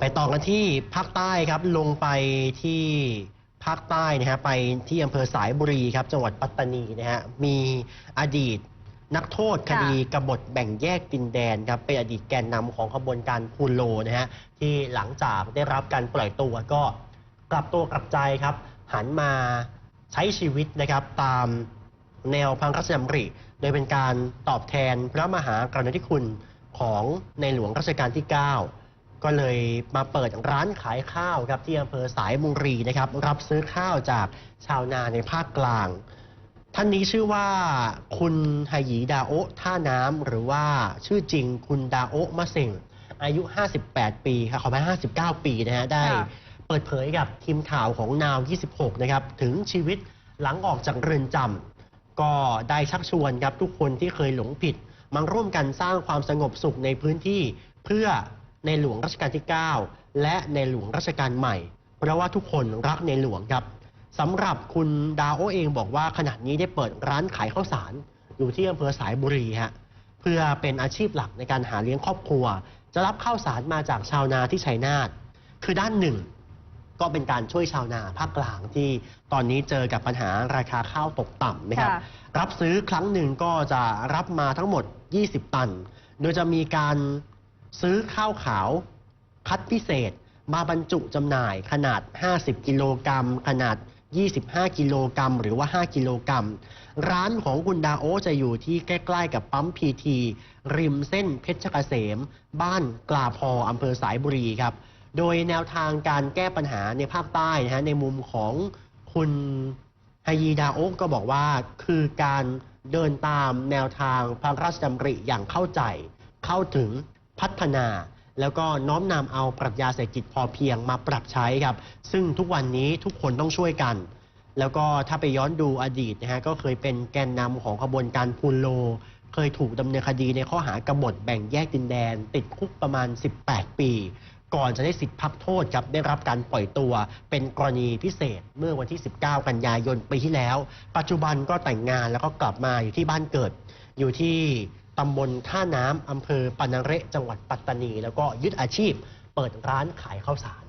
ไปต่อกันที่ภาคใต้ครับลงไปที่ภาคใต้นะฮะไปที่อำเภอสายบุรีครับจังหวัดปัตตานีนะฮะมีอดีตนักโทษคดีกบฏแบ่งแยกดินแดนครับเป็นอดีตแกนนำของขบวนการพูนโลนะฮะที่หลังจากได้รับการปล่อยตัวก็กลับตัวกลับใจครับ หันมาใช้ชีวิตนะครับตามแนวพังรัชดำริ โดยเป็นการตอบแทนพระมหากรุณาธิคุณของในหลวงรัชกาลที่ 9 ก็เลยมาเปิดร้านขายข้าวครับที่อำเภอสายบุรีนะครับ รับซื้อข้าวจากชาวนาในภาคกลาง ท่านนี้ชื่อว่าคุณไฮหยีดาโอท่าน้ำหรือว่าชื่อจริงคุณดาโอมะเซ็งอายุ 58 ปีค่ะขอไป59 ปีนะฮะได้เปิดเผยกับทีมข่าวของนาว 26 นะครับ ถึงชีวิตหลังออกจากเรือนจำก็ได้ชักชวนครับทุกคนที่เคยหลงผิดมาร่วมกันสร้างความสงบสุขในพื้นที่เพื่อ ในหลวงรัชกาลที่ 9 และในหลวงรัชกาลใหม่ เพราะว่าทุกคนรักในหลวงครับสำหรับคุณดาโอเองบอกว่าขณะนี้ได้เปิดร้านขายข้าวสารอยู่ที่อำเภอสายบุรีฮะเพื่อเป็นอาชีพหลักในการหาเลี้ยงครอบครัว จะรับข้าวสารมาจากชาวนาที่ชัยนาทคือด้านหนึ่ง ก็เป็นการช่วยชาวนาภาคกลางที่ตอนนี้เจอกับปัญหาราคาข้าวตกต่ำนะครับ ค่ะ รับซื้อครั้งหนึ่งก็จะรับมาทั้งหมด 20 ตัน โดยจะมีการ ซื้อข้าวขาวคัดพิเศษ มาบรรจุจำหน่ายขนาด 50 กิโลกรัม ขนาด 25 กิโลกรัม หรือว่า 5 กิโลกรัม ร้านของคุณดาโอจะอยู่ที่ใกล้ ๆ กับปั๊มพีทีริมเส้นเพชรเกษม บ้านกลาพออำเภอสายบุรีครับ โดยแนวทางการแก้ปัญหาในภาคใต้นะฮะในมุมของคุณฮายีดาโอก็บอกว่าคือการเดินตามแนวทางพระราชดำริอย่างเข้าใจ เข้าถึง พัฒนา แล้วก็น้อมนำเอาปรัชญาเศรษฐกิจพอเพียงมาปรับใช้ครับ ซึ่งทุกวันนี้ทุกคนต้องช่วยกัน แล้วก็ถ้าไปย้อนดูอดีตนะฮะก็เคยเป็นแกนนำของขบวนการพูนโล เคยถูกดำเนินคดีในข้อหากบฏแบ่งแยกดินแดน ติดคุกประมาณ 18 ปี ก่อนจะได้สิทธิพักโทษครับได้รับการปล่อยตัว เป็นกรณีพิเศษเมื่อวันที่ 19 กันยายนปีที่แล้ว ปัจจุบันก็แต่งงานแล้วก็กลับมาอยู่ที่บ้านเกิดอยู่ที่ ตำบลท่าน้ำอำเภอปานาเระจังหวัดปัตตานี แล้วก็ยึดอาชีพเปิดร้านขายข้าวสาร